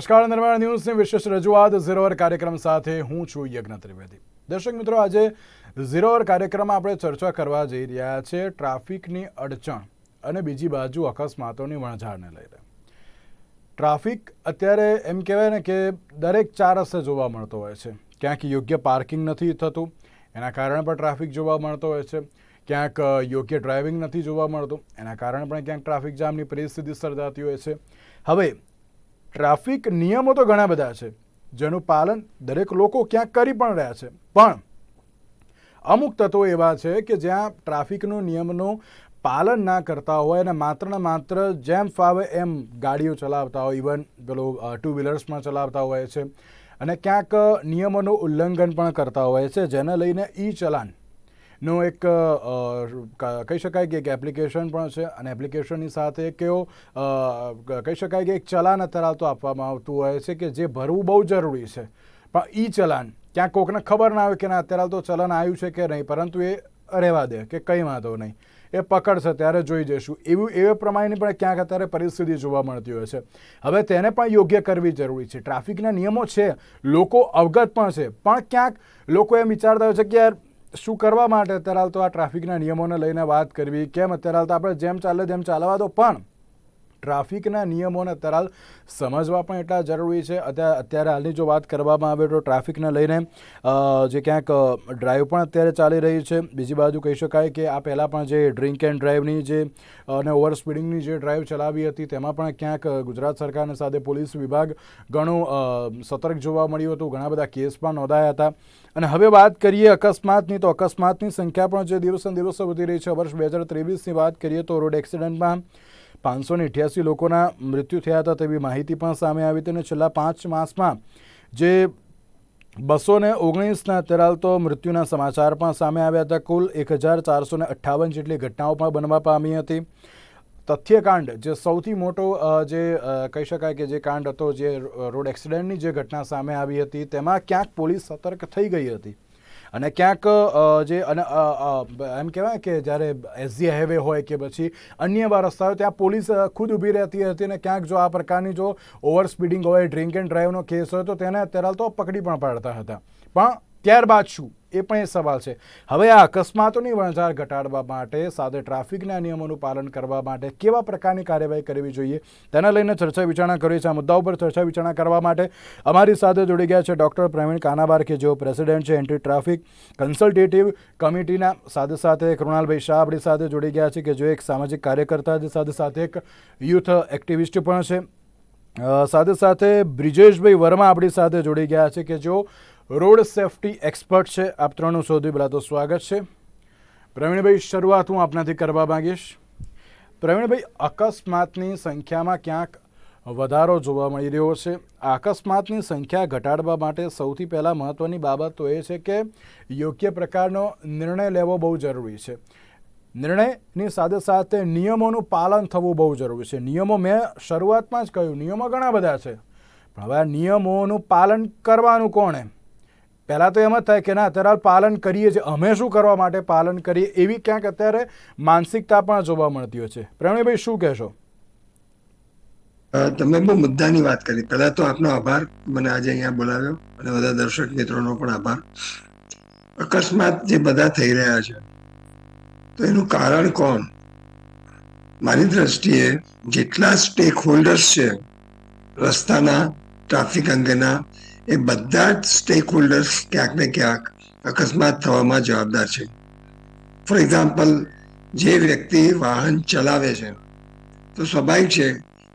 નમસ્કાર નિર્માણ ન્યૂઝની વિશેષ રજૂઆત ઝીરો અવર કાર્યક્રમ સાથે હું છું યજ્ઞ ત્રિવેદી. દર્શક મિત્રો, આજે ઝીરો અવર કાર્યક્રમમાં આપણે ચર્ચા કરવા જઈ રહ્યા છે ટ્રાફિકની અડચણ અને બીજી બાજુ અકસ્માતોની વણઝારને લઈને. ટ્રાફિક અત્યારે એમ કહેવાય ને કે દરેક ચાર રસ્તે જોવા મળતો હોય છે. ક્યાંક યોગ્ય પાર્કિંગ નથી થતું, એના કારણે પણ ટ્રાફિક જોવા મળતો હોય છે. ક્યાંક યોગ્ય ડ્રાઇવિંગ નથી જોવા મળતું, એના કારણે પણ ક્યાંક ટ્રાફિક જામની પરિસ્થિતિ સર્જાતી હોય છે. હવે ટ્રાફિક નિયમો તો ઘણા બધા છે, જેનું પાલન દરેક લોકો ક્યાંક કરી પણ રહ્યા છે. પણ અમુક તત્વો એવા છે કે જ્યાં ટ્રાફિકનો નિયમનું પાલન ના કરતા હોય અને માત્ર ને માત્ર જેમ ફાવે એમ ગાડીઓ ચલાવતા હોય ઇવન પેલું ટુ વ્હીલર્સમાં ચલાવતા હોય છે અને ક્યાંક નિયમોનું ઉલ્લંઘન પણ કરતા હોય છે, જેને લઈને ઈ ચલાન નો એક કહી શકાય કે એક એપ્લિકેશન પણ છે અને એપ્લિકેશનની સાથે એક એવો અ, ક- કહી શકાય કે એક ચલાન અત્યારે તો આપવામાં આવતું હોય છે કે જે ભરવું બહુ જરૂરી છે. પણ એ ચલાન ક્યાંક કોકને ખબર ના આવે કે ના અત્યારે તો ચલન આવ્યું છે કે નહીં પરંતુ એ રહેવા દે કે કંઈ વાંધો નહીં. એ પકડશે ત્યારે જોઈ જઈશું. એવું એ પ્રમાણેની પણ ક્યાંક અત્યારે પરિસ્થિતિ જોવા મળતી હોય છે. હવે તેને પણ યોગ્ય કરવી જરૂરી છે. ટ્રાફિકના નિયમો છે લોકો અવગત પણ છે. પણ ક્યાંક લોકો એમ વિચારતા હોય છે કે યાર શું કરવા માટે અત્યારે હાલ તો આ ટ્રાફિકના નિયમોને લઈને વાત કરવી? કેમ? અત્યારે હાલ તો આપણે જેમ ચાલે તેમ ચાલવા દો. પણ ટ્રાફિકના નિયમોને તરાલ સમજવા પણ એટલા જરૂરી છે. અત્યારે હાલની જો વાત કરવામાં આવે તો ટ્રાફિકને લઈને જે ક્યાંક ડ્રાઈવ પણ અત્યારે ચાલી રહી છે. બીજી બાજુ કહી શકાય કે આ પહેલાં પણ જે ડ્રિંક એન્ડ ડ્રાઈવની જે, અને ઓવર સ્પીડિંગની જે ડ્રાઈવ ચલાવી હતી, તેમાં પણ ક્યાંક ગુજરાત સરકારને સાથે પોલીસ વિભાગ ઘણું સતર્ક જોવા મળ્યું હતું. ઘણા બધા કેસ પણ નોંધાયા હતા. અને હવે વાત કરીએ અકસ્માતની, તો અકસ્માતની સંખ્યા પણ જે દિવસે દિવસે વધી રહી છે. વર્ષ બે હજાર ત્રેવીસની વાત કરીએ તો રોડ એક્સિડન્ટમાં પાંચસો ને અઠ્યાસી લોકોના મૃત્યુ થયા હતા તેવી માહિતી પણ સામે આવી હતી અને છેલ્લા પાંચ માસમાં જે બસો ને ઓગણીસના અત્યારે તો મૃત્યુના સમાચાર પણ સામે આવ્યા હતા. કુલ એક હજાર ચારસો ને અઠ્ઠાવન જેટલી ઘટનાઓ પણ બનવા પામી હતી. તથ્યકાંડ, જે સૌથી મોટો જે કહી શકાય કે જે કાંડ હતો, જે રોડ એક્સિડન્ટની જે ઘટના સામે આવી હતી, તેમાં ક્યાંક પોલીસ સતર્ક થઈ ગઈ હતી. અને ક્યાંક જે, અને એમ કહેવાય કે જ્યારે એસજી હાઈવે હોય કે પછી અન્ય એવા હોય ત્યાં પોલીસ ખુદ ઊભી રહેતી હતી અને ક્યાંક જો આ પ્રકારની જો ઓવર સ્પીડિંગ હોય, ડ્રિંક એન્ડ ડ્રાઈવનો કેસ હોય, તો તેને અત્યારે તો પકડી પણ પાડતા હતા. પણ ત્યારબાદ શું? એ પણ એ સવાલ છે. હવે આ અકસ્માતોની વણઝાર ઘટાડવા માટે, સાથે ટ્રાફિકના નિયમોનું પાલન કરવા માટે કેવા પ્રકારની કાર્યવાહી કરવી જોઈએ? તેના લઈને ચર્ચા વિચારણા કરી છે આ મુદ્દા ઉપર ચર્ચા વિચારણા કરવા માટે અમારી સાથે જોડી ગયા છે ડૉક્ટર પ્રવીણ કાનાબાર, કે જેઓ પ્રેસિડેન્ટ છે, એન્ટી ટ્રાફિક કન્સલ્ટેટિવ કમિટીના સાથે સાથે કૃણાલભાઈ શાહ આપણી સાથે જોડી ગયા છે, કે જો એક સામાજિક કાર્યકર્તા છે, સાથે સાથે એક યુથ એક્ટિવિસ્ટ પણ છે. સાથે સાથે બ્રિજેશભાઈ વર્મા આપણી સાથે જોડી ગયા છે, કે જેઓ રોડ સેફટી એક્સપર્ટ છે. આપ ત્રણનું સૌથી પહેલાં તો સ્વાગત છે. પ્રવીણભાઈ, શરૂઆત હું આપનાથી કરવા માગીશ. પ્રવીણભાઈ, અકસ્માતની સંખ્યામાં ક્યાંક વધારો જોવા મળી રહ્યો છે. અકસ્માતની સંખ્યા ઘટાડવા માટે સૌથી પહેલાં મહત્ત્વની બાબત તો એ છે કે યોગ્ય પ્રકારનો નિર્ણય લેવો બહુ જરૂરી છે. નિર્ણયની સાથે સાથે નિયમોનું પાલન થવું બહુ જરૂરી છે. નિયમો મેં શરૂઆતમાં જ કહ્યું, નિયમો ઘણા બધા છે. પણ હવે આ નિયમોનું પાલન કરવાનું કોણે પહેલાં તો એમ જ થાય કે ના, અત્યારે પાલન કરીએ છીએ. અમે શું કરવા માટે પાલન કરીએ? એવી ક્યાંક અત્યારે માનસિકતા પણ જોવા મળતી હોય છે. પ્રવીણભાઈ, શું કહેશો? તમે બહુ મુદ્દાની વાત કરી. પહેલા તો આપનો આભાર. મને આજે અહીંયા બોલાવ્યો અને બધા દર્શક મિત્રોનો પણ આભાર. અકસ્માત જે બધા થઈ રહ્યા છે, તો એનું કારણ કોણ? મારી દ્રષ્ટિએ જેટલા સ્ટેક હોલ્ડર્સ છે, રસ્તાના ટ્રાફિક અંગેના એ બધા જ સ્ટેક હોલ્ડર્સ ક્યાંક ને ક્યાંક અકસ્માત થવામાં જવાબદાર છે. ફોર એક્ઝામ્પલ જે વ્યક્તિ વાહન ચલાવે છે, તો સ્વાભાવિક છે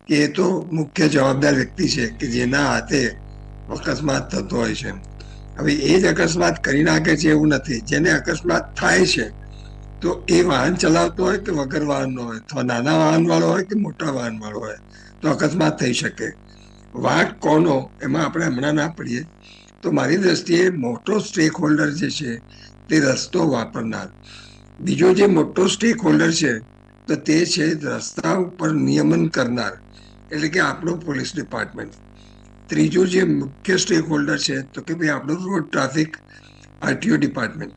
કે એ તો મુખ્ય જવાબદાર વ્યક્તિ છે કે જેના હાથે અકસ્માત થતો હોય છે. હવે એ જ અકસ્માત કરી નાખે છે એવું નથી. જેને અકસ્માત થાય છે, તો એ વાહન ચલાવતો હોય કે વગર વાહનનો હોય, અથવા નાના વાહન વાળો હોય કે મોટા વાહન વાળો હોય, તો અકસ્માત થઈ શકે. વાટ કોનો? એમાં આપણે હમણાં ના પડીએ. તો મારી દ્રષ્ટિએ મોટો સ્ટેક હોલ્ડર જે છે, તે રસ્તો વાપરનાર. બીજો જે મોટો સ્ટેક હોલ્ડર છે, તો તે છે રસ્તા ઉપર નિયમન કરનાર, એટલે કે આપણું પોલીસ ડિપાર્ટમેન્ટ ત્રીજું જે મુખ્ય સ્ટેક હોલ્ડર છે, તો કે ભાઈ આપણું રોડ ટ્રાફિક આરટીઓ ડિપાર્ટમેન્ટ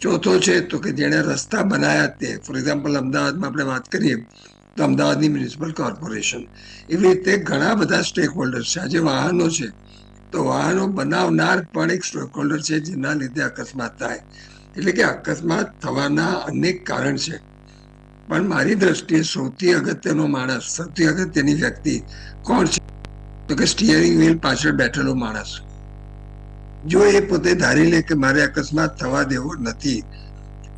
ચોથો છે, તો કે જેણે રસ્તા બનાવ્યા તે. ફોર એક્ઝામ્પલ અમદાવાદમાં આપણે વાત કરીએ અમદાવાદની મ્યુનિસિપલ કોર્પોરેશન. એવી રીતે ઘણા બધા સ્ટેક હોલ્ડર્સ છે. આજે વાહનો છે. તો વાહનો બનાવનાર પણ એક સ્ટેક હોલ્ડર છે જેના લીધે અકસ્માત થાય. એટલે કે અકસ્માત થવાના અનેક કારણ છે. પણ મારી દ્રષ્ટિએ સૌથી અગત્યનો માણસ, સૌથી અગત્યની વ્યક્તિ કોણ છે? તો કે સ્ટિયરિંગ વ્હીલ પાછળ બેઠેલો માણસ. જો એ પોતે ધારી લે કે મારે અકસ્માત થવા દેવો નથી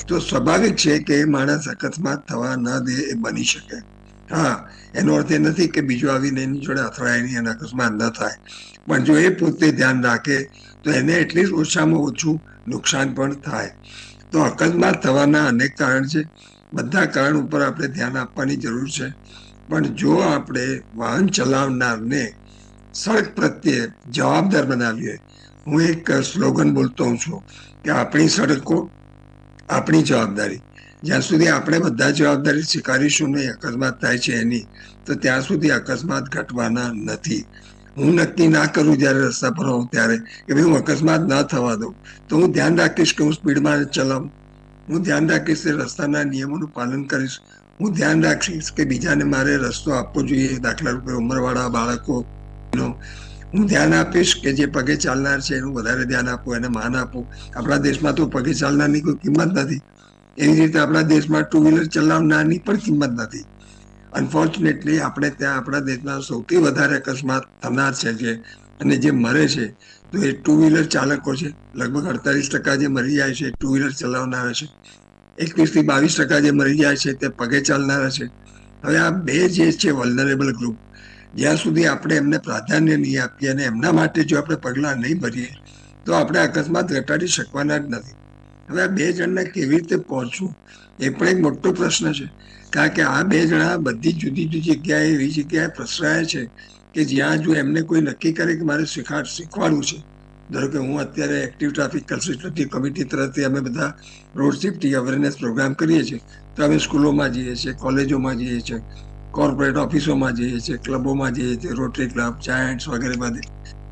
તો સ્વાભાવિક છે કે એ માણસ અકસ્માત થવા ન દે એ બની શકે. હા, એનો અર્થ એ નથી કે બીજો આવીને એની જોડે અથડાય નહીં અને અકસ્માત ન થાય. પણ જો એ પોતે ધ્યાન રાખે, તો એને એટલીસ્ટ ઓછામાં ઓછું નુકસાન પણ થાય. તો અકસ્માત થવાના અનેક કારણ છે. બધા કારણ ઉપર આપણે ધ્યાન આપવાની જરૂર છે. પણ જો આપણે વાહન ચલાવનારને સડક પ્રત્યે જવાબદાર બનાવીએ, હું એક સ્લોગન બોલતો હોઉં છું કે આપણી સડકો આપણી જવાબદારી. જ્યાં સુધી આપણે બધા જવાબદારી સ્વીકારીશું નહીં અકસ્માત થાય છે એની, તો ત્યાં સુધી અકસ્માત ઘટવાના નથી. હું નક્કી ના કરું જ્યારે રસ્તા પર હોઉં ત્યારે કે ભાઈ હું અકસ્માત ના થવા દઉં, તો હું ધ્યાન રાખીશ કે હું સ્પીડમાં ચલાવું. હું ધ્યાન રાખીશ કે રસ્તાના નિયમોનું પાલન કરીશ. હું ધ્યાન રાખીશ કે બીજાને મારે રસ્તો આપવો જોઈએ, દાખલા રૂપે ઉંમરવાળા બાળકો હું ધ્યાન આપીશ કે જે પગે ચાલનાર છે એનું વધારે ધ્યાન આપવું એને માન આપવું આપણા દેશમાં તો પગે ચાલનારની કોઈ કિંમત નથી. એવી રીતે આપણા દેશમાં ટુ વ્હીલર ચલાવનારની પણ કિંમત નથી. અનફોર્ચ્યુનેટલી આપણે ત્યાં આપણા દેશના સૌથી વધારે અકસ્માત થનાર છે જે, અને જે મરે છે, તો એ ટુ વ્હીલર ચાલકો છે. લગભગ અડતાલીસ ટકા જે મરી જાય છે ટુ વ્હીલર ચલાવનારા છે. એકવીસથી બાવીસ ટકા જે મરી જાય છે, તે પગે ચાલનારા છે. હવે આ બે જે છે વલ્નરેબલ ગ્રુપ જ્યાં સુધી આપણે એમને પ્રાધાન્ય નહીં આપીએ અને એમના માટે જો આપણે પગલાં નહીં ભરીએ, તો આપણે અકસ્માત ઘટાડી શકવાના જ નથી. હવે આ બે જણને કેવી રીતે પહોંચવું? એ પણ એક મોટો પ્રશ્ન છે. કારણ કે આ બે જણા બધી જુદી જુદી જગ્યાએ, એવી જગ્યાએ પ્રસરાયા છે કે જ્યાં જો એમને કોઈ નક્કી કરે કે મારે શીખાડ શીખવાડવું છે. ધારો કે હું અત્યારે એક્ટિવ ટ્રાફિક કન્સલ્ટન્ટિવ કમિટી તરફથી અમે બધા રોડ સેફ્ટી અવેરનેસ પ્રોગ્રામ કરીએ છીએ. તો અમે સ્કૂલોમાં જઈએ છીએ, કોલેજોમાં જઈએ છીએ. કોર્પોરેટ ઓફિસોમાં જઈએ છીએ ક્લબોમાં જઈએ છીએ રોટરી ક્લબ જાયન્ટ્સ વગેરે બધી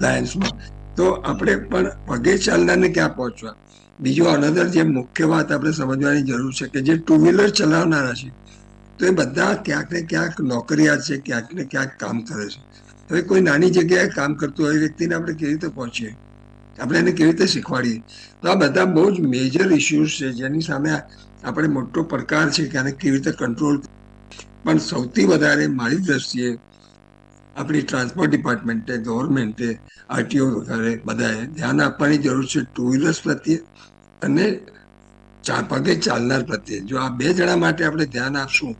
લાયન્સમાં તો આપણે પણ પગે ચાલનારને ક્યાં પહોંચવા? બીજો અનધર જે મુખ્ય વાત આપણે સમજવાની જરૂર છે કે જે ટુ વ્હીલર ચલાવનારા છે, તો એ બધા ક્યાંક ને ક્યાંક નોકરિયાત છે, ક્યાંક ને ક્યાંક કામ કરે છે. હવે કોઈ નાની જગ્યાએ કામ કરતું હોય વ્યક્તિને આપણે કેવી રીતે પહોંચીએ? આપણે એને કેવી રીતે શીખવાડીએ? તો આ બધા બહુ જ મેજર ઇસ્યુઝ છે, જેની સામે આપણે મોટો પડકાર છે કે આને કેવી રીતે કંટ્રોલ પણ સૌથી વધારે મારી દ્રષ્ટિએ આપણી ટ્રાન્સપોર્ટ ડિપાર્ટમેન્ટે, ગવર્મેન્ટે, આરટીઓ વગેરે બધાએ ધ્યાન આપવાની જરૂર છે ટુ વ્હીલર્સ પ્રત્યે અને ચા પગે ચાલનાર પ્રત્યે. જો આ બે જણા માટે આપણે ધ્યાન આપશું,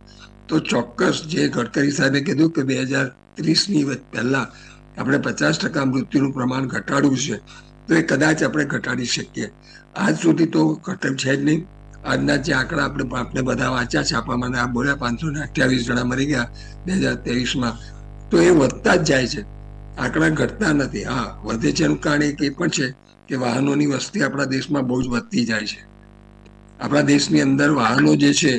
તો ચોક્કસ જે ગડકરી સાહેબે કીધું કે બે હજાર ત્રીસની પહેલા આપણે પચાસ ટકા મૃત્યુનું પ્રમાણ ઘટાડવું છે, તો એ કદાચ આપણે ઘટાડી શકીએ. આજ સુધી તો ઘટક છે જ નહીં. આજના જે આંકડા આપણે આપણે બધા વાંચ્યા છાપામાં આ બોલ્યા પાંચસો ને અઠ્યાવીસ જણા મરી ગયા બે હજાર ત્રેવીસમાં. તો એ વધતા જ જાય છે. આંકડા ઘટતા નથી. હા, વધે છે એનું કારણ એક એ પણ છે કે વાહનોની વસ્તી આપણા દેશમાં બહુ જ વધતી જાય છે. આપણા દેશની અંદર વાહનો જે છે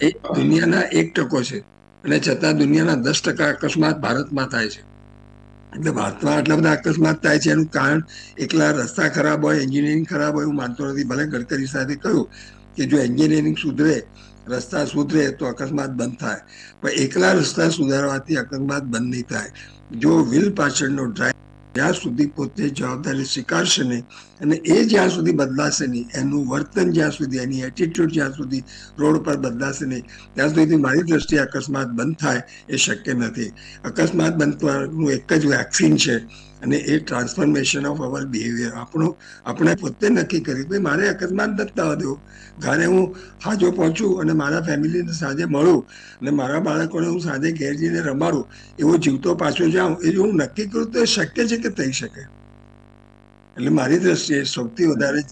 એ દુનિયાના એક ટકો છે અને છતાં દુનિયાના દસ ટકા અકસ્માત ભારતમાં થાય છે. એટલે ભારતમાં આટલા બધા અકસ્માત થાય છે એનું કારણ એકલા રસ્તા ખરાબ હોય, એન્જિનિયરિંગ ખરાબ હોય હું માનતો નથી. ભલે ગડકરી સાથે કહ્યું કે જો એન્જિનિયરિંગ સુધરે, રસ્તા સુધરે તો અકસ્માત બંધ થાય. પણ એકલા રસ્તા સુધારવાથી અકસ્માત બંધ નહીં થાય. જો વ્હીલ પાછળનો ડ્રાઈવ જ્યાં સુધી પોતે જવાબદારી સ્વીકારશે નહીં અને એ જ્યાં સુધી બદલાશે નહીં, એનું વર્તન જ્યાં સુધી, એની એટીટ્યુડ જ્યાં સુધી રોડ પર બદલાશે નહીં, ત્યાં સુધી મારી દ્રષ્ટિએ અકસ્માત બંધ થાય એ શક્ય નથી. અકસ્માત બંધ થવાનું એક જ વેક્સિન છે. અને એ ટ્રાન્સફોર્મેશન ઓફ અવર બિહેવિયર આપણું, આપણે પોતે નક્કી કરી ભાઈ, મારે અકસ્માત નથી થવા દેવો. ઘરે હું હાજો પહોંચું અને મારા ફેમિલીને સાંજે મળું અને મારા બાળકોને હું સાંજે ઘેર જઈને રમાડું. એવો જીવતો પાછો જાઉં. એ જો હું નક્કી કરું તો એ શક્ય છે કે થઈ શકે? એટલે મારી દ્રષ્ટિએ સૌથી વધારે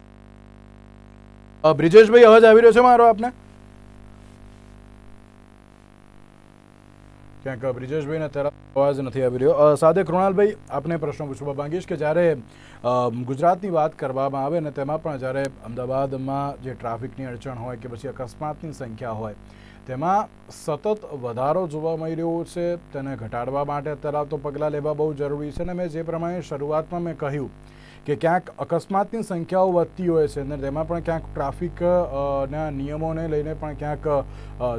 બ્રિજેશભાઈ, અવાજ આવી રહ્યો છે મારો આપને? ક્યાંક બ્રિજેશભાઈને તરફ અવાજ નથી આવી રહ્યો. સાથે કૃણાલભાઈ, આપને પ્રશ્ન પૂછવા માંગીશ કે જ્યારે ગુજરાતની વાત કરવામાં આવે ને તેમાં પણ જ્યારે અમદાવાદમાં જે ટ્રાફિકની અડચણ હોય કે પછી અકસ્માતની સંખ્યા હોય, તેમાં સતત વધારો જોવા મળી રહ્યો છે. તેને ઘટાડવા માટે અત્યારે તો પગલાં લેવા બહુ જરૂરી છે અને મેં જે પ્રમાણે શરૂઆતમાં મેં કહ્યું કે ક્યાંક અકસ્માતની સંખ્યાઓ વધતી હોય છે અને તેમાં પણ ક્યાંક ટ્રાફિક ના નિયમોને લઈને પણ ક્યાંક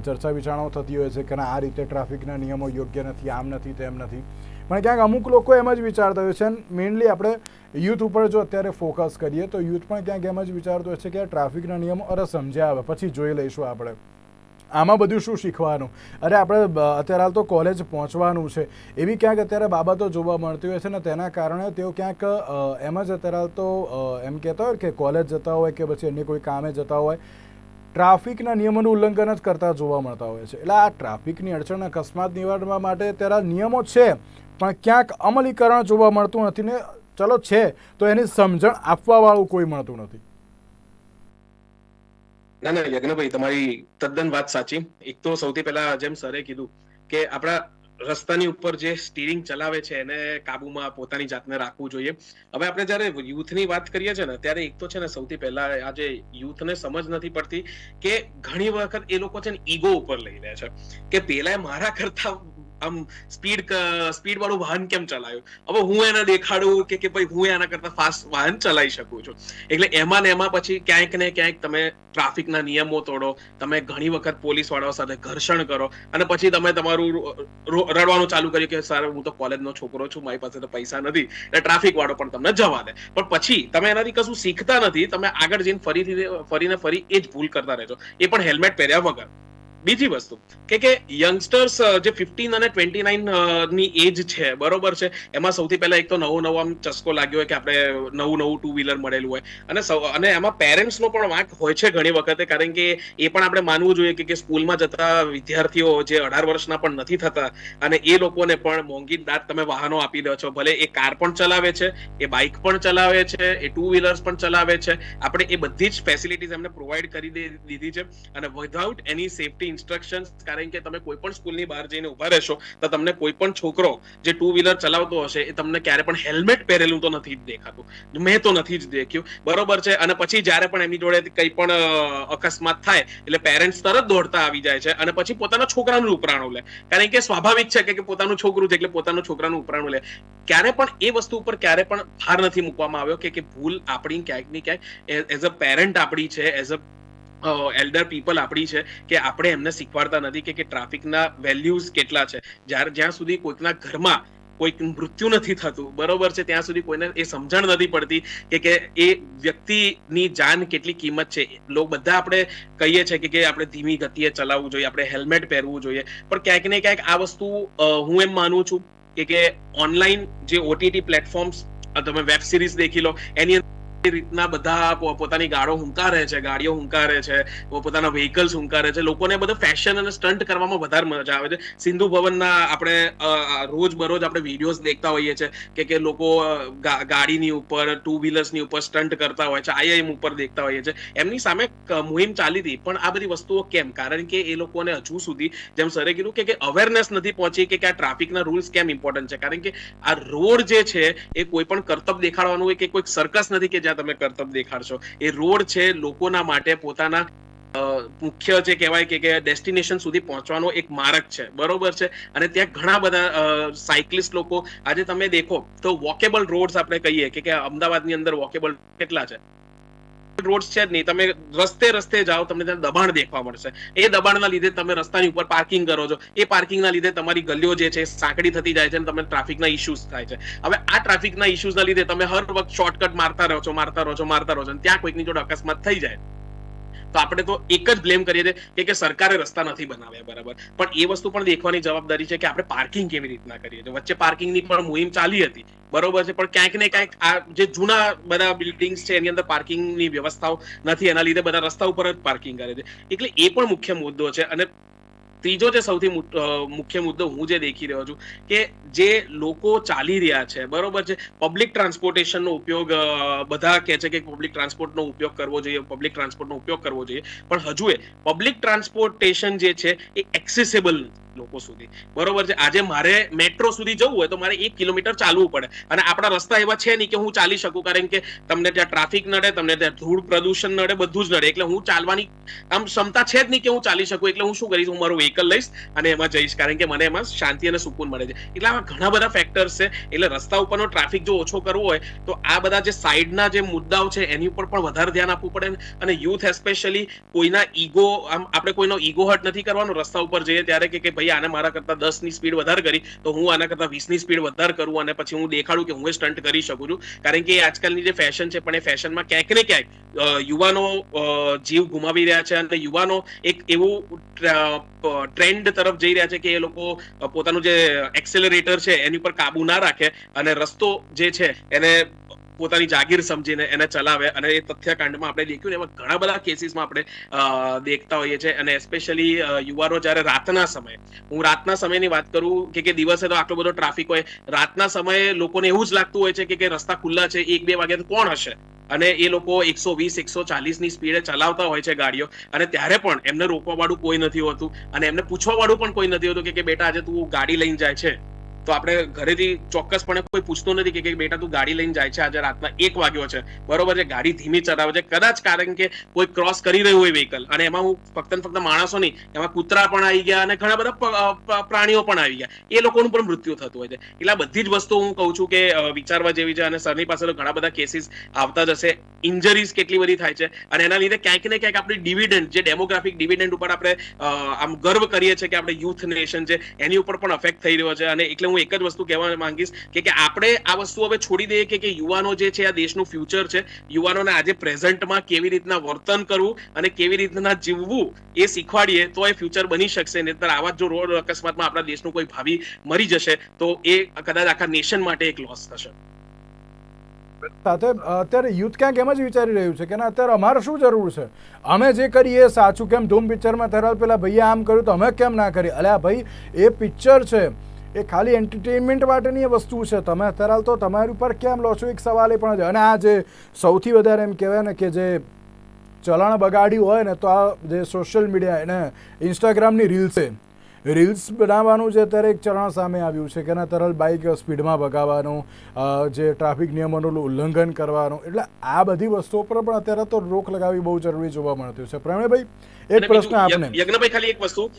ચર્ચા વિચારણાઓ થતી હોય છે કે આ રીતે ટ્રાફિકના નિયમો યોગ્ય નથી, આમ નથી, તેમ નથી. પણ ક્યાંક અમુક લોકો એમ જ વિચારતા હોય છે મેઇનલી આપણે યુથ ઉપર જો અત્યારે ફોકસ કરીએ તો યુથ પણ ક્યાંક એમ જ વિચારતો હોય છે કે ટ્રાફિકના નિયમો અરે સમજ્યા આવે, પછી જોઈ લઈશું આપણે. આમાં બધું શું શીખવાનું? અરે આપણે અત્યારે હાલ તો કોલેજ પહોંચવાનું છે. એવી ક્યાંક અત્યારે બાબતો જોવા મળતી હોય છે ને તેના કારણે તેઓ ક્યાંક એમ જ અત્યારે હાલ તો એમ કહેતા હોય કે કોલેજ જતા હોય કે પછી અન્ય કોઈ કામે જતા હોય, ટ્રાફિકના નિયમોનું ઉલ્લંઘન જ કરતા જોવા મળતા હોય છે. એટલે આ ટ્રાફિકની અડચણ અકસ્માત નિવારવા માટે અત્યારે નિયમો છે, પણ ક્યાંક અમલીકરણ જોવા મળતું નથી ને, ચલો છે, તો એની સમજણ આપવાવાળું કોઈ મળતું નથી. ના ના, યજ્ઞભાઈ, તમારી તદ્દન વાત સાચી. એક તો સૌથી પહેલા જેમ સરે કીધું કે આપણા રસ્તાની ઉપર જે સ્ટીરિંગ ચલાવે છે, એને કાબુમાં પોતાની જાતને રાખવું જોઈએ. હવે આપણે જ્યારે યુથની વાત કરીએ છીએ ને, ત્યારે એક તો છે ને, સૌથી પહેલા આજે યુથને સમજ નથી પડતી કે ઘણી વખત એ લોકો છે ને ઈગો ઉપર લઈ લે છે. કે પેલા મારા કરતા આમ સ્પીડ સ્પીડ વાળું વાહન કેમ ચલાવ્યું હવે હું એને દેખાડું કે કે ભાઈ હું એના કરતા ફાસ્ટ વાહન ચલાવી શકું છું. એટલે એમાં ને એમાં પછી ક્યાંક ને ક્યાંક તમે ટ્રાફિકના નિયમો તોડો, તમે ઘણી વખત પોલીસ વાળાઓ સાથે ઘર્ષણ કરો, અને પછી તમે તમારું રડવાનું ચાલુ કર્યું કે સર હું તો કોલેજનો છોકરો છું, મારી પાસે તો પૈસા નથી. એટલે ટ્રાફિક વાળો પણ તમને જવા દે. પણ પછી તમે એનાથી કશું શીખતા નથી, તમે આગળ જઈને ફરીથી, ફરીને ફરી એ જ ભૂલ કરતા રહેજો. એ પણ હેલ્મેટ પહેર્યા વગર. બીજી વસ્તુ, કે કે યંગસ્ટર્સ જે ફિફ્ટીન અને ટ્વેન્ટી નાઇનની એજ છે, બરોબર છે? એમાં સૌથી પહેલા એક તો નવો નવો આમ ચસ્કો લાગ્યો હોય કે આપણે નવું નવું ટુ વ્હીલર મળેલું હોય. અને અને એમાં પેરેન્ટ્સનો પણ વાંક હોય છે ઘણી વખતે, કારણ કે એ પણ આપણે માનવું જોઈએ કે કે સ્કૂલમાં જતા વિદ્યાર્થીઓ જે અઢાર વર્ષના પણ નથી થતા, અને એ લોકોને પણ મોંઘી દાટ તમે વાહનો આપી દો છો. ભલે એ કાર પણ ચલાવે છે, એ બાઇક પણ ચલાવે છે, એ ટુ વ્હીલર્સ પણ ચલાવે છે. આપણે એ બધી જ ફેસિલિટીઝ એમને પ્રોવાઈડ કરી દીધી છે. અને વિધાઉટ એની સેફટી ઇન્સ્ટ્રક્શન્સ કારણ કે તમે કોઈ પણ સ્કૂલની બહાર જઈને ઊભા રહેશો, તો તમને કોઈ પણ છોકરો જે ટુ વ્હીલર ચલાવતો હશે, એ તમને ક્યારે પણ હેલ્મેટ પહેરેલું તો નથી જ દેખાતું. મેં તો નથી જ દેખ્યું. બરોબર છે? અને પછી જ્યારે પણ એમની જોડે કંઈ પણ અકસ્માત થાય, એટલે પેરેન્ટ્સ તરત દોડતા આવી જાય છે અને પછી પોતાના છોકરાનું ઉપરાણું લે. કારણ કે સ્વાભાવિક છે કે પોતાનું છોકરું છે એટલે પોતાનું છોકરાનું ઉપરાણું લે. ક્યારે પણ એ વસ્તુ ઉપર ક્યારે પણ ભાર નથી મૂકવામાં આવ્યો કે ભૂલ આપણી ક્યાંકની ક્યાંક એઝ અ પેરેન્ટ આપણી છે એઝ અ એલ્ડર પીપલ આપણી છે કે આપણે એમને શીખવાડતા નથી કે કે ટ્રાફિકના વેલ્યુઝ કેટલા છે. જ્યારે, જ્યાં સુધી કોઈકના ઘરમાં કોઈક મૃત્યુ નથી થતું, બરોબર છે, ત્યાં સુધી કોઈને એ સમજણ નથી પડતી કે કે એ વ્યક્તિની જાન કેટલી કિંમત છે. લોકો બધા આપણે કહીએ છીએ કે કે આપણે ધીમી ગતિએ ચલાવવું જોઈએ, આપણે હેલ્મેટ પહેરવું જોઈએ. પણ ક્યાંક ને ક્યાંક આ વસ્તુ હું એમ માનું છું કે કે ઓનલાઈન જે ઓટીટી પ્લેટફોર્મ્સ તમે વેબ સિરીઝ દેખી લો, એની અંદર રીતના બધા પોતાની ગાડો હુંકારે છે, ગાડીઓ હુંકારે છે પોતાના વ્હીકલ્સ હુંકારે છે. લોકોને બધું ફેશન અને સ્ટન્ટ કરવામાં વધારે મજા આવે છે. સિંધુ ભવનના આપણે રોજ બરોજ આપણે વિડીયોઝ દેખતા હોઈએ છીએ કે કે લોકો ગાડીની ઉપર ટુ વ્હીલર્સની ઉપર સ્ટન્ટ કરતા હોય છે આઈઆઈએમ ઉપર દેખતા હોઈએ છે. એમની સામે મુહિમ ચાલી હતી. પણ આ બધી વસ્તુઓ કેમ? કારણ કે એ લોકોને હજુ સુધી જેમ સરે કીધું કે અવેરનેસ નથી પહોંચી કે કે આ ટ્રાફિકના રૂલ્સ કેમ ઇમ્પોર્ટન્ટ છે? કારણ કે આ રોડ જે છે એ કોઈ પણ કરતબ દેખાડવાનું હોય કે કોઈક સર્કસ નથી કે જ્યાં તમે કરતબ દેખાડશો. એ રોડ છે લોકોના માટે પોતાના મુખ્ય જે કહેવાય કે ડેસ્ટિનેશન સુધી પહોંચવાનો એક માર્ગ છે. બરોબર છે? અને ત્યાં ઘણા બધા સાયકલિસ્ટ લોકો, આજે તમે દેખો તો વોકેબલ રોડ્સ આપણે કહીએ કે અમદાવાદની અંદર વોકેબલ કેટલા છે? રોડ્સ છે નહીં. તમે રસ્તે રસ્તે જાઓ, તમને ત્યાં દબાણ દેખવા મળશે. એ દબાણના લીધે તમે રસ્તાની ઉપર પાર્કિંગ કરો છો. એ પાર્કિંગના લીધે તમારી ગલીઓ જે છે, સાંકડી થતી જાય છે અને તમને ટ્રાફિકના ઇશ્યુઝ થાય છે. હવે આ ટ્રાફિકના ઇશ્યુઝના લીધે તમે હર વખત શોર્ટકટ મારતા રહો છો, મારતા રહો છો, મારતા રહો છો ત્યાં કોઈકની જોડે અકસ્માત થઈ જાય. તો આપણે તો એક જ બ્લેમ કરીએ છીએ કે સરકારે રસ્તા નથી બનાવ્યા, બરાબર. પણ એ વસ્તુ પણ દેખવાની જવાબદારી છે કે આપણે પાર્કિંગ કેવી રીતના કરીએ છીએ? વચ્ચે પાર્કિંગની પણ મુહિમ ચાલી હતી. બરોબર છે, પણ ક્યાંક ને ક્યાંક આ જે જૂના બધા બિલ્ડિંગ્સ છે, એની અંદર પાર્કિંગની વ્યવસ્થાઓ નથી. એના લીધે બધા રસ્તા ઉપર જ પાર્કિંગ કરે છે. એટલે એ પણ મુખ્ય મુદ્દો છે. અને ત્રીજો જે સૌથી મુખ્ય મુદ્દો હું જે દેખી રહ્યો છું કે જે લોકો ચાલી રહ્યા છે, બરોબર છે? પબ્લિક ટ્રાન્સપોર્ટેશનનો ઉપયોગ બધા કહે છે કે પબ્લિક ટ્રાન્સપોર્ટનો ઉપયોગ કરવો જોઈએ પબ્લિક ટ્રાન્સપોર્ટનો ઉપયોગ કરવો જોઈએ. પણ હજુ એ પબ્લિક ટ્રાન્સપોર્ટેશન જે છે એ એક્સેસેબલ નથી. લોકો સુધી. બરોબર છે? આજે મારે મેટ્રો સુધી જવું હોય તો મારે એક કિલોમીટર ચાલવું પડે. અને આપણા રસ્તા એવા છે નહીં કે હું ચાલી શકું, કારણ કે તમને ત્યાં ટ્રાફિક નડે, તમને ત્યાં ધૂળ પ્રદૂષણ નડે, બધું જ નડે. એટલે હું ચાલવાની આમ ક્ષમતા છે જ નહીં કે હું ચાલી શકું. એટલે હું શું કરીશ? હું મારું વ્હીકલ લઈશ અને એમાં જઈશ. કારણ કે મને એમાં શાંતિ અને સુકૂન મળે છે. એટલે આવા ઘણા બધા ફેક્ટર્સ છે. એટલે રસ્તા ઉપરનો ટ્રાફિક જો ઓછો કરવો હોય, તો આ બધા જે સાઈડના જે મુદ્દાઓ છે, એની ઉપર પણ વધારે ધ્યાન આપવું પડે. અને યુથ એસ્પેશિયલી કોઈના ઈગો આમ આપણે કોઈનો ઈગો હર્ટ નથી કરવાનો. રસ્તા ઉપર જઈએ ત્યારે કે કે ભાઈ આને મારા કરતા દસની સ્પીડ વધારે કરી, તો હું આના કરતા વીસની સ્પીડ વધારે કરું અને પછી હું દેખાડું કે હું એ સ્ટન્ટ કરી શકું છું. કારણ કે આજકાલની જે ફેશન છે, પણ એ ફેશનમાં ક્યાંક ને ક્યાંક યુવાનો જીવ ગુમાવી રહ્યા છે અને યુવાનો એક એવું ટ્રેન્ડ તરફ જઈ રહ્યા છે કે એ લોકો પોતાનું જે એક્સેલરેટર છે, એની પર કાબુ ના રાખે અને રસ્તો જે છે, એને પોતાની જાગીર સમજીને એને ચલાવે અને એ તથ્યકાંડમાં આપણે દેખ્યું એમાં ઘણા બધા કેસીસમાં આપણે દેખતા હોઈએ છીએ અને એસ્પેશિયલી યુવાનો જ્યારે રાતના સમયે, હું રાતના સમયની વાત કરું કે કે દિવસે તો આટલો બધો ટ્રાફિક હોય, રાતના સમયે લોકોને એવું જ લાગતું હોય છે કે કે રસ્તા ખુલ્લા છે, એક બે વાગે તો કોણ હશે? અને એ લોકો એકસો વીસ, એકસો ચાલીસની સ્પીડે ચલાવતા હોય છે ગાડીઓ, અને ત્યારે પણ એમને રોકવા વાળું કોઈ નથી હોતું, અને એમને પૂછવા વાળું પણ કોઈ નથી હોતું કે બેટા આજે તું ગાડી લઈને જાય છે. તો આપણે ઘરેથી ચોક્કસપણે કોઈ પૂછતું નથી કે બેટા તું ગાડી લઈને જાય છે આજે રાતના એક વાગ્યો છે. બરોબર છે, ગાડી ધીમી ચલાવે છે. કદાચ કારણ કે કોઈ ક્રોસ કરી રહ્યું હોય વ્હીકલ અને એમાં હું ફક્ત ફક્ત માણસો નહીં, એમાં કૂતરા પણ આવી ગયા અને ઘણા બધા પ્રાણીઓ પણ આવી ગયા. એ લોકોનું પણ મૃત્યુ થતું હોય છે. એટલે બધી જ વસ્તુ હું કહું છું કે વિચારવા જેવી છે અને સરની પાસે તો ઘણા બધા કેસીસ આવતા જ હશે ઇન્જરીઝ કેટલી બધી થાય છે અને એના લીધે ક્યાંક ને ક્યાંક આપણી ડિવિડન્ડ જે ડેમોગ્રાફિક ડિવિડન્ડ ઉપર આપણે આમ ગર્વ કરીએ છીએ કે આપણે યુથ નેશન છે, એની ઉપર પણ અફેક્ટ થઈ રહ્યો છે અને એટલે હું એક જ વસ્તુ કહેવા માંગીશ કે કે આપણે આ વસ્તુ હવે છોડી દઈએ કે કે યુવાનો જે છે આ દેશનું ફ્યુચર છે, યુવાનોને આજે પ્રેઝન્ટમાં કેવી રીતના વર્તન કરવું અને કેવી રીતના જીવવું એ શીખવાડીએ તો એ ફ્યુચર બની શકશે. નહીતર આવા જો રોડ અકસ્માતમાં આપણા દેશનું કોઈ ભાવિ મરી જશે, તો એ કદાચ આખા નેશન માટે એક લોસ થશે. સાથે, અત્યારે યુથ ક્યાંક એમ જ વિચારી રહ્યું છે કે ના, અત્યારે અમારે શું જરૂર છે? અમે જે કરીએ, સાચું કેમ? ધૂમ પિક્ચરમાં તરલ પેલા ભૈયા આમ કર્યું તો અમે કેમ ના કરીએ? અલ્યા ભાઈ, એ પિક્ચર છે. એ ખાલી એન્ટરટેનમેન્ટ માટેની વસ્તુ છે. તમે અત્યારે તો તમારી ઉપર કેમ લો છો એક સવાલ એ પણ છે. અને આ જે સૌથી વધારે એમ કહેવાય ને કે જે ચલણ બગાડ્યું હોય ને તો આ જે સોશિયલ મીડિયા એને ઇન્સ્ટાગ્રામની રીલ્સે રીલ્સ બનાવવાનું જે અત્યારે એક ચરણ સામે આવ્યું છે કે તરલ બાઇક સ્પીડમાં ભગાવવાનું જે ટ્રાફિક નિયમોનું ઉલ્લંઘન કરવાનું એટલે આ બધી વસ્તુઓ પર પણ અત્યારે તો રોક લગાવી બહુ જરૂરી જોવા મળતું છે. પ્રવીણભાઈ એક પ્રશ્ન આપને. યજ્ઞભાઈ ખાલી એક વસ્તુ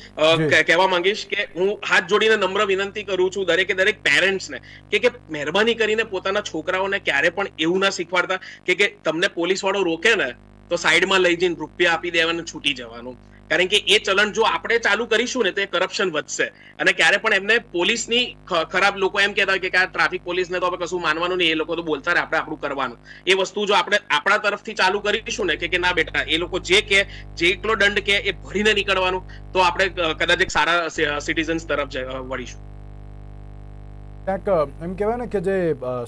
કહેવા માંગીશ કે હું હાથ જોડીને નમ્ર વિનંતી કરું છું દરેકે દરેક પેરેન્ટ્સ ને કે કે મહેરબાની કરીને પોતાના છોકરાઓને ક્યારે પણ એવું ના શીખવાડતા કે કે તમને પોલીસ વાળો રોકે ને તો સાઈડમાં લઈ જઈને રૂપિયા આપી દેવાનું છૂટી જવાનું. કારણ કે એ ચલણ જો આપણે ચાલુ કરીશું ને, તો એ કરપ્શન વધશે. અને ક્યારે પણ એમને પોલીસની ખરાબ લોકો એમ કહેતા હોય કે આ ટ્રાફિક પોલીસને તો કશું માનવાનું નહીં, એ લોકો તો બોલતા રહે, આપણે આપણું કરવાનું. એ વસ્તુ જો આપણે આપણા તરફથી ચાલુ કરીશું ને, કે ના બેટા, એ લોકો જે કે જેટલો દંડ કે, એ ભરીને નીકળવાનું, તો આપણે કદાચ એક સારા સિટીઝન્સ તરફ વળીશું. ક્યાંક એમ કહેવાય ને કે જે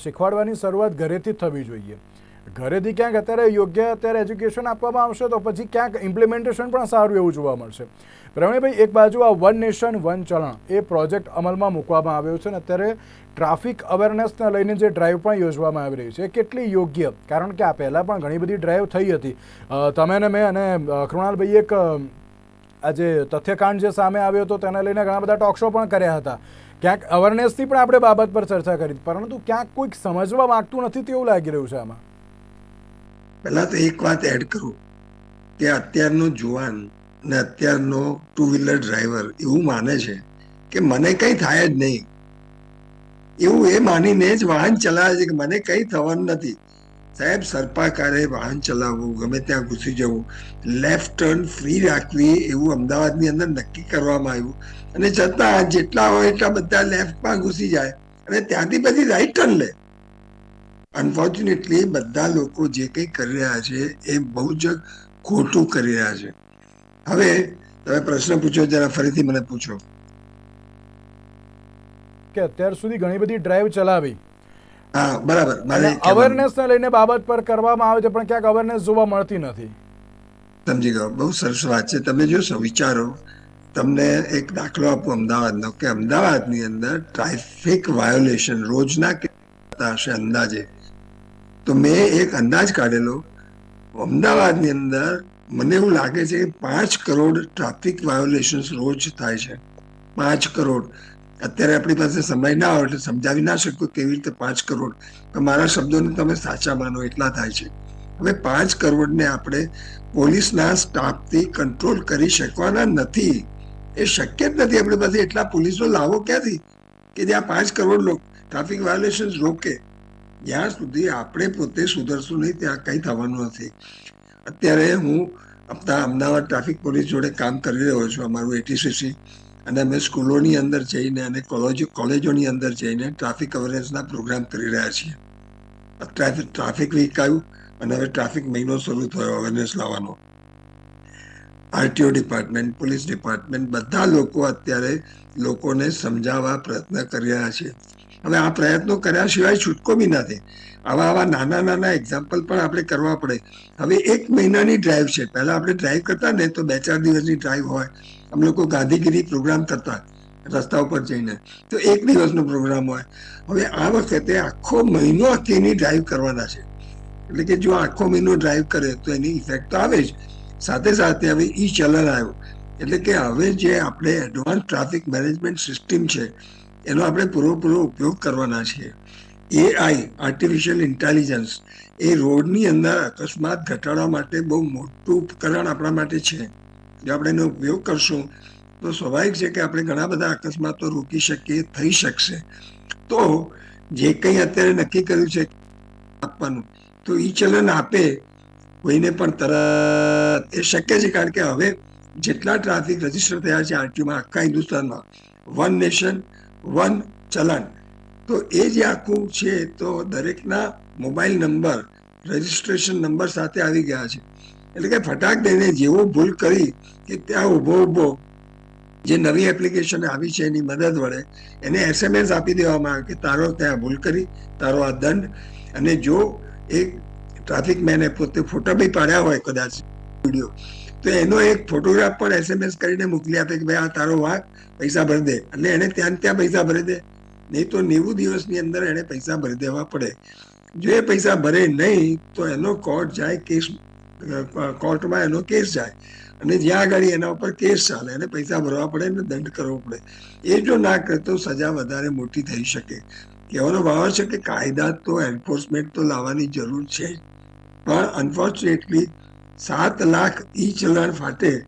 શીખવાડવાની શરૂઆત ઘરેથી જ થવી જોઈએ. ઘરેથી ક્યાંક અત્યારે યોગ્ય અત્યારે એજ્યુકેશન આપવામાં આવશે તો પછી ક્યાંક ઇમ્પ્લિમેન્ટેશન પણ સારું એવું જોવા મળશે. પ્રવીણભાઈ, એક બાજુ આ વન નેશન વન ચલણ એ પ્રોજેક્ટ અમલમાં મૂકવામાં આવ્યો છે અને અત્યારે ટ્રાફિક અવેરનેસને લઈને જે ડ્રાઈવ પણ યોજવામાં આવી રહી છે એ કેટલી યોગ્ય? કારણ કે આ પહેલાં પણ ઘણી બધી ડ્રાઈવ થઈ હતી. તમે ને મેં અને કૃણાલભાઈ એક આજે તથ્યકાંડ જે સામે આવ્યો હતો તેને લઈને ઘણા બધા ટોક શો પણ કર્યા હતા. ક્યાંક અવેરનેસથી પણ આપણે બાબત પર ચર્ચા કરી. પરંતુ ક્યાંક કોઈક સમજવા માગતું નથી તેવું લાગી રહ્યું છે આમાં. પહેલા તો એક વાત એડ કરું કે અત્યારનો જુવાન ને અત્યારનો ટુ વ્હીલર ડ્રાઈવર એવું માને છે કે મને કંઈ થાય જ નહીં. એવું એ માનીને જ વાહન ચલાવે છે કે મને કંઈ થવાનું નથી. સાહેબ, સર્પાકારે વાહન ચલાવવું, ગમે ત્યાં ઘૂસી જવું લેફ્ટ ટર્ન ફ્રી રાખવી એવું અમદાવાદની અંદર નક્કી કરવામાં આવ્યું. અને છતાં જેટલા હોય એટલા બધા લેફ્ટમાં ઘૂસી જાય અને ત્યાંથી પછી રાઈટ ટર્ન લે. અનફોર્ચ્યુનેટલી બધા લોકો જે કંઈ કરી રહ્યા છે એ બહુ જ ખોટું કરી રહ્યા છે. હવે તમે પ્રશ્ન પૂછો જરા ફરીથી મને પૂછો. કે અત્યાર સુધી ઘણી બધી ડ્રાઈવ ચલાવી. હા બરાબર. મારે અવેરનેસ ને લઈને બાબત પર કરવામાં આવે છે પણ ક્યાંક અવેરનેસ જોવા મળતી નથી. સમજી ગયો. બહુ સરસ વાત છે. તમે જોશો વિચારો તમને એક દાખલો આપું અમદાવાદનો કે અમદાવાદની અંદર ટ્રાફિક વાયોલેશન રોજના કેટલા હશે અંદાજે? તો મેં એક અંદાજ કાઢેલો. અમદાવાદની અંદર મને એવું લાગે છે કે પાંચ કરોડ ટ્રાફિક વાયોલેશન રોજ થાય છે. પાંચ કરોડ. અત્યારે આપણી પાસે સમય ના હોય એટલે સમજાવી ના શકું કેવી રીતે પાંચ કરોડ. તો મારા શબ્દોને તમે સાચા માનો એટલા થાય છે. હવે પાંચ કરોડને આપણે પોલીસના સ્ટાફથી કંટ્રોલ કરી શકવાના નથી. એ શક્ય જ નથી. આપણી પાસે એટલા પોલીસો લાવો ક્યાંથી? કે જ્યાં પાંચ કરોડ લોકો ટ્રાફિક વાયોલેશન રોકે. જ્યાં સુધી આપણે પોતે સુધરશું નહીં, ત્યાં કંઈ થવાનું નથી. અત્યારે હું આપણા અમદાવાદ ટ્રાફિક પોલીસ જોડે કામ કરી રહ્યો છું, અમારું એટીસીસી અને અમે સ્કૂલોની અંદર જઈને અને કોલેજો, કોલેજોની અંદર જઈને ટ્રાફિક અવેરનેસના પ્રોગ્રામ કરી રહ્યા છીએ. ટ્રાફિક ટ્રાફિક વીક આવ્યું અને હવે ટ્રાફિક મહિનો શરૂ થયો અવેરનેસ લાવવાનો. આરટીઓ ડિપાર્ટમેન્ટ, પોલીસ ડિપાર્ટમેન્ટ, બધા લોકો અત્યારે લોકોને સમજાવવા પ્રયત્ન કરી રહ્યા છે. હવે આ પ્રયત્નો કર્યા સિવાય છૂટકો બી નથી. આવા આવા નાના નાના એક્ઝામ્પલ પણ આપણે કરવા પડે. હવે એક મહિનાની ડ્રાઈવ છે. પહેલા આપણે ડ્રાઈવ કરતા ને તો બે ચાર દિવસની ડ્રાઈવ હોય. અમે લોકો ગાંધીગીરી પ્રોગ્રામ કરતા રસ્તા ઉપર જઈને. તો એક દિવસનો પ્રોગ્રામ હોય. હવે આ વખતે આખો મહિનો આખીની ડ્રાઈવ કરવાના છે. એટલે કે જો આખો મહિનો ડ્રાઈવ કરે તો એની ઇફેક્ટ તો આવે જ. સાથે સાથે હવે ઈ ચલણ આવ્યું. એટલે કે હવે જે આપણે એડવાન્સ ટ્રાફિક મેનેજમેન્ટ સિસ્ટમ છે એનો આપણે પૂરેપૂરો ઉપયોગ કરવાના છીએ. એઆઈ આર્ટિફિશિયલ ઇન્ટેલિજન્સ એ રોડની અંદર અકસ્માત ઘટાડવા માટે બહુ મોટું ઉપકરણ આપણા માટે છે. જો આપણે એનો ઉપયોગ કરશું, તો સ્વાભાવિક છે કે આપણે ઘણા બધા અકસ્માતો રોકી શકીએ, થઈ શકશે. તો જે કંઈ અત્યારે નક્કી કર્યું છે આપવાનું, તો ઈ ચલન આપે, કોઈને પણ તરત એ શક્ય છે, કારણ કે હવે જેટલા ટ્રાફિક રજિસ્ટર થયા છે, આરટીઓમાં, આખા હિન્દુસ્તાનમાં, વન નેશન વન ચલણ. તો એ જે આખું છે, તો દરેકના મોબાઈલ નંબર રજીસ્ટ્રેશન નંબર સાથે આવી ગયા છે. એટલે કે ફટાક દઈને જેવો ભૂલ કરી કે ત્યાં ઊભો ઊભો જે નવી એપ્લિકેશન આવી છે એની મદદ વડે, એને એસએમએસ આપી દેવામાં આવે કે તારો ત્યાં ભૂલ કરી, તારો આ દંડ. અને જો એક ટ્રાફિક મેને પોતે ફોટા બી પાડ્યા હોય કદાચ વીડિયો તો એનો એક ફોટોગ્રાફ પણ એસએમએસ કરીને મોકલી આપે કે ભાઈ, આ તારો વાઘ પૈસા ભરી દે. અને એને ત્યાં ત્યાં પૈસા ભરી દે. નહીં તો નેવું દિવસની અંદર એને પૈસા ભરી દેવા પડે. જો એ પૈસા ભરે નહીં, તો એનો કોર્ટ જાય, કેસ કોર્ટમાં એનો કેસ જાય. અને જ્યાં આગળ એના ઉપર કેસ ચાલે, એને પૈસા ભરવા પડે અને દંડ કરવો પડે. એ જો ના કરે, તો સજા વધારે મોટી થઈ શકે. કહેવાનો ભાવ છે કે કાયદા તો એન્ફોર્સમેન્ટ તો લાવવાની જરૂર છે પણ અનફોર્ચ્યુનેટલી સાત લાખ ઈ ચલણ ફાટે,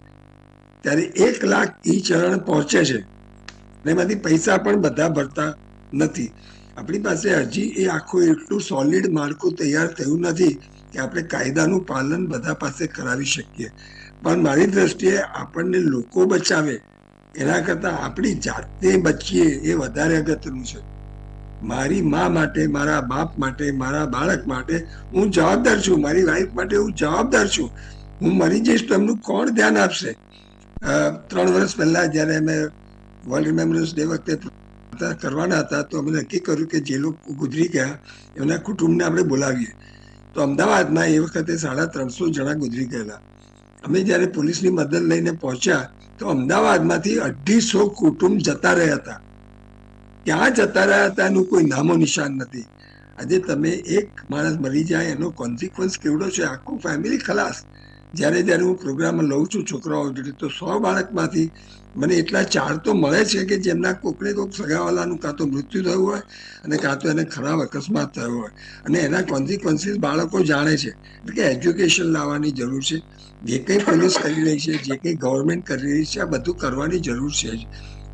ત્યારે એક લાખ ઈ ચલણ પહોંચે છે. એમાંથી પૈસા પણ બધા ભરતા નથી. આપણી પાસે હજી એ આખું એટલું સોલિડ માળખું તૈયાર થયું નથી કે આપણે કાયદાનું પાલન બધા પાસે કરાવી શકીએ. પણ મારી દ્રષ્ટિએ આપણને લોકો બચાવે, એના કરતાં આપણી જાતે બચીએ એ વધારે અગત્યનું છે. મારી મા માટે, મારા બાપ માટે, મારા બાળક માટે હું જવાબદાર છું. મારી વાઈફ માટે હું જવાબદાર છું. હું મરી જઈશ તો એમનું કોણ ધ્યાન આપશે? ત્રણ વર્ષ પહેલા જ્યારે અમે વર્લ્ડ રિમેમ્બરન્સ ડે વખતે કરવાના હતા, તો અમે નક્કી કર્યું કે જે લોકો ગુજરી ગયા, એમના કુટુંબને આપણે બોલાવીએ. તો અમદાવાદમાં એ વખતે સાડા ત્રણસો જણા ગુજરી ગયેલા. અમે જ્યારે પોલીસની મદદ લઈને પહોંચ્યા, તો અમદાવાદમાંથી અઢીસો કુટુંબ જતા રહ્યા હતા. ક્યાં જતા રહ્યા હતા એનું કોઈ નામો નિશાન નથી. આજે તમે એક માણસ મરી જાય એનો કોન્સિક્વન્સ કેવડો છે? આખું ફેમિલી ખલાસ. જ્યારે જ્યારે હું પ્રોગ્રામમાં લઉં છું છોકરાઓ જોડે, તો સો બાળકમાંથી મને એટલા ચાર તો મળે છે કે જેમના કોકને કોક સગાવાલાનું કાં તો મૃત્યુ થયું હોય અને કાં તો એને ખરાબ અકસ્માત થયો હોય. અને એના કોન્સિક્વન્સીસ બાળકો જાણે છે. એટલે કે એજ્યુકેશન લાવવાની જરૂર છે. જે કંઈ પોલીસ કરી રહી છે, જે કંઈ ગવર્મેન્ટ કરી રહી છે, આ બધું કરવાની જરૂર છે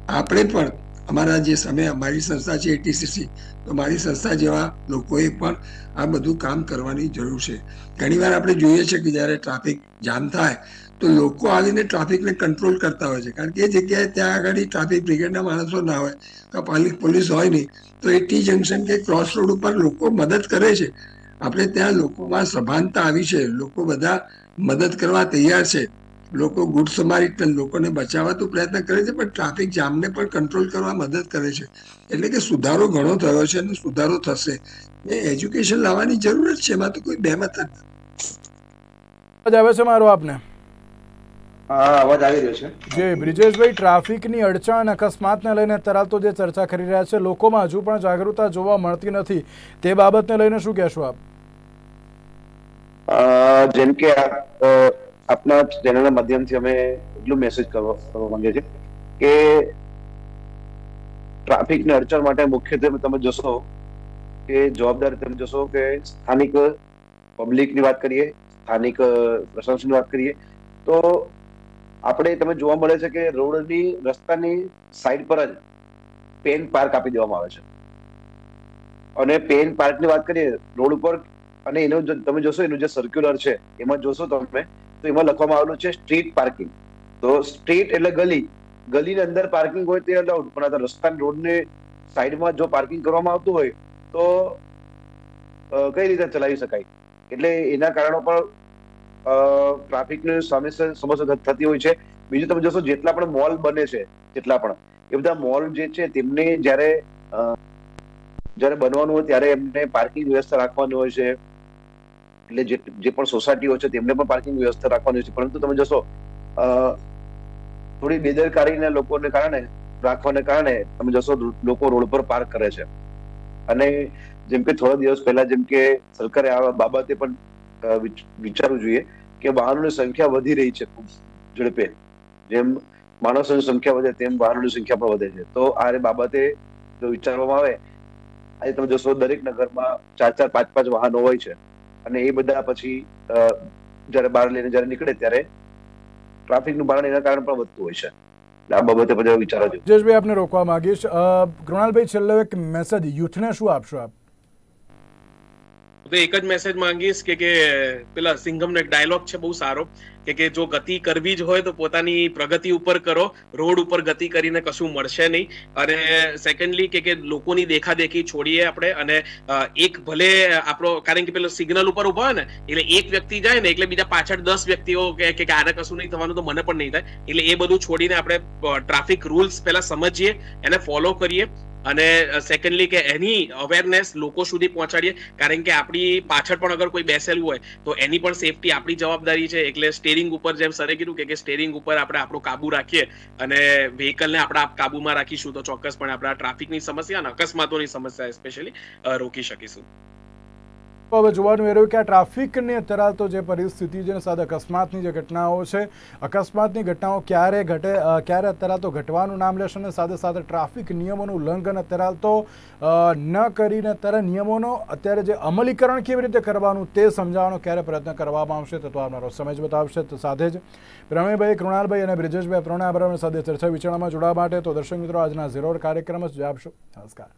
આપણે પણ અમારા જે સમય, અમારી સંસ્થા છે એટીસીસી તો મારી સંસ્થા જેવા લોકોએ પણ આ બધું કામ કરવાની જરૂર છે. ઘણીવાર આપણે જોઈએ છે કે જ્યારે ટ્રાફિક જામ થાય, તો લોકો આવીને ટ્રાફિકને કંટ્રોલ કરતા હોય છે. કારણ કે એ જગ્યાએ ત્યાં આગળ ટ્રાફિક બ્રિગેડના માણસો ના હોય, તો પાલિક પોલીસ હોય નહીં, તો એ ટી જંકશન કે ક્રોસ રોડ ઉપર લોકો મદદ કરે છે. આપણે ત્યાં લોકોમાં સભાનતા આવી છે. લોકો બધા મદદ કરવા તૈયાર છે. લોકો ગુડ સમારિટન લોકોને બચાવવા તો પ્રયત્ન કરે છે પણ ટ્રાફિક જામને પણ કંટ્રોલ કરવા મદદ કરે છે. એટલે કે સુધારો ઘણો થયો છે અને સુધારો થશે. એ એજ્યુકેશન લાવવાની જરૂર જ છે એમાં તો કોઈ બેમત જ નથી. અવાજ આવે છે મારો આપને? હા અવાજ આવી રહ્યો છે. જે બ્રિજેશભાઈ ટ્રાફિકની અડચણ અકસ્માતને લઈને તરાલ તો જે ચર્ચા કરી રહ્યા છે લોકોમાં હજુ પણ જાગૃતતા જોવા મળતી નથી. તે બાબતને લઈને શું કહેશો આપ? જેમ કે આપના ચેનલના માધ્યમથી અમે એટલું મેસેજ કરવા માંગીએ છીએ કે ટ્રાફિકની અડચણ માટે મુખ્યત્વે તમે જોશો કે જવાબદારી તમે જોશો કે સ્થાનિક પબ્લિકની વાત કરીએ, સ્થાનિક પ્રશાસનની વાત કરીએ, તો આપણે તમે જોવા મળે છે કે રોડની રસ્તાની સાઈડ પર જ પેન પાર્ક આપી દેવામાં આવે છે. અને પેન પાર્કની વાત કરીએ, રોડ ઉપર અને એનું તમે જોશો એનું જે સર્ક્યુલર છે, એમાં જોશો તમે તો એમાં લખવામાં આવેલું છે સ્ટ્રીટ પાર્કિંગ તો સ્ટ્રીટ એટલે ગલી. ગલીની અંદર પાર્કિંગ હોય તે અલાઉડ પણ આ રસ્તા રોડને સાઈડમાં જો પાર્કિંગ કરવામાં આવતું હોય, તો કઈ રીતે ચલાવી શકાય? એટલે એના કારણો પણ ટ્રાફિકની સમસ્યા થતી હોય છે. બીજું તમે જોશો, જેટલા પણ મોલ બને છે, જેટલા પણ, એ બધા મોલ જે છે, તેમને જ્યારે જ્યારે બનવાનું હોય ત્યારે એમને પાર્કિંગ વ્યવસ્થા રાખવાની હોય છે. એટલે જે જે પણ સોસાયટીઓ છે તેમને પણ પાર્કિંગ વ્યવસ્થા રાખવાની છે. પરંતુ તમે જોશો થોડી બેદરકારીના લોકોને કારણે, રાખવાને કારણે તમે જોશો લોકો રોડ પર પાર્ક કરે છે. અને જેમ કે થોડા દિવસ પહેલા જેમ કે સરકારે આ બાબતે પણ વિચારવું જોઈએ કે વાહનોની સંખ્યા વધી રહી છે ખૂબ ઝડપે. જેમ માણસોની સંખ્યા વધે તેમ વાહનોની સંખ્યા પણ વધે છે. તો આ બાબતે જો વિચારવામાં આવે, આજે તમે જોશો દરેક નગરમાં ચાર ચાર પાંચ પાંચ વાહનો હોય છે. અને એ બધા પછી જ્યારે બહાર લઈને જ્યારે નીકળે ત્યારે ટ્રાફિકનું ભારણ એના કારણે પણ વધતું હોય છે. આ બાબતે બધા વિચારો છે. બ્રિજેશભાઈ આપને રોકવા માંગીશ. કૃણાલભાઈ છેલ્લો એક મેસેજ યુથને શું આપશો આપ? તો એક જ મેસેજ માંગીશ કે કે પેલા સિંઘમનો એક ડાયલોગ છે બહુ સારો. કે કે જો ગતિ કરવી જ હોય તો પોતાની પ્રગતિ ઉપર કરો. રોડ ઉપર ગતિ કરીને કશું મળશે નહીં. અને સેકન્ડલી કે કે લોકોની દેખાદેખી છોડીએ આપણે અને એક ભલે આપણો, કારણ કે પેલો સિગ્નલ ઉપર ઊભા હોય ને, એટલે એક વ્યક્તિ જાય ને એટલે બીજા પાછળ દસ વ્યક્તિઓ કે કે આને કશું નહીં થવાનું તો મને પણ નહીં થાય. એટલે એ બધું છોડીને આપણે ટ્રાફિક રૂલ્સ પહેલા સમજીએ, એને ફોલો કરીએ. અને સેકન્ડલી કે એની અવેરનેસ લોકો સુધી પહોંચાડીએ. કારણ કે આપણી પાછળ પણ અગર કોઈ બેસેલું હોય તો એની પણ સેફટી આપણી જવાબદારી છે. એટલે સ્ટેરિંગ ઉપર જેમ સરે કીધું કે સ્ટેરિંગ ઉપર આપણે આપણો કાબુ રાખીએ અને વ્હીકલને આપણે કાબુમાં રાખીશું તો ચોક્કસપણે આપણા ટ્રાફિકની સમસ્યા અને અકસ્માતોની સમસ્યા સ્પેશિયલી રોકી શકીશું. હવે જોવાનું એ રહ્યું કે આ ટ્રાફિકને અત્યારે તો જે પરિસ્થિતિ છે સાથે અકસ્માતની જે ઘટનાઓ છે, અકસ્માતની ઘટનાઓ ક્યારે ઘટે ક્યારે અત્યારે તો ઘટવાનું નામ લેશે અને સાથે સાથે ટ્રાફિક નિયમોનું ઉલ્લંઘન અત્યારે તો ન કરીને અત્યારે નિયમોનો અત્યારે જે અમલીકરણ કેવી રીતે કરવાનું તે સમજાવવાનો ક્યારે પ્રયત્ન કરવામાં આવશે તો તો આવનારો સમય જ બતાવશે. તો સાથે જ પ્રમેયભાઈ કૃણાલભાઈ અને બ્રિજેશભાઈ પ્રણય સાથે ચર્ચા વિચારણામાં જોડાવા માટે તો દર્શક મિત્રો, આજના ઝીરો કાર્યક્રમ જ આપશો. નમસ્કાર.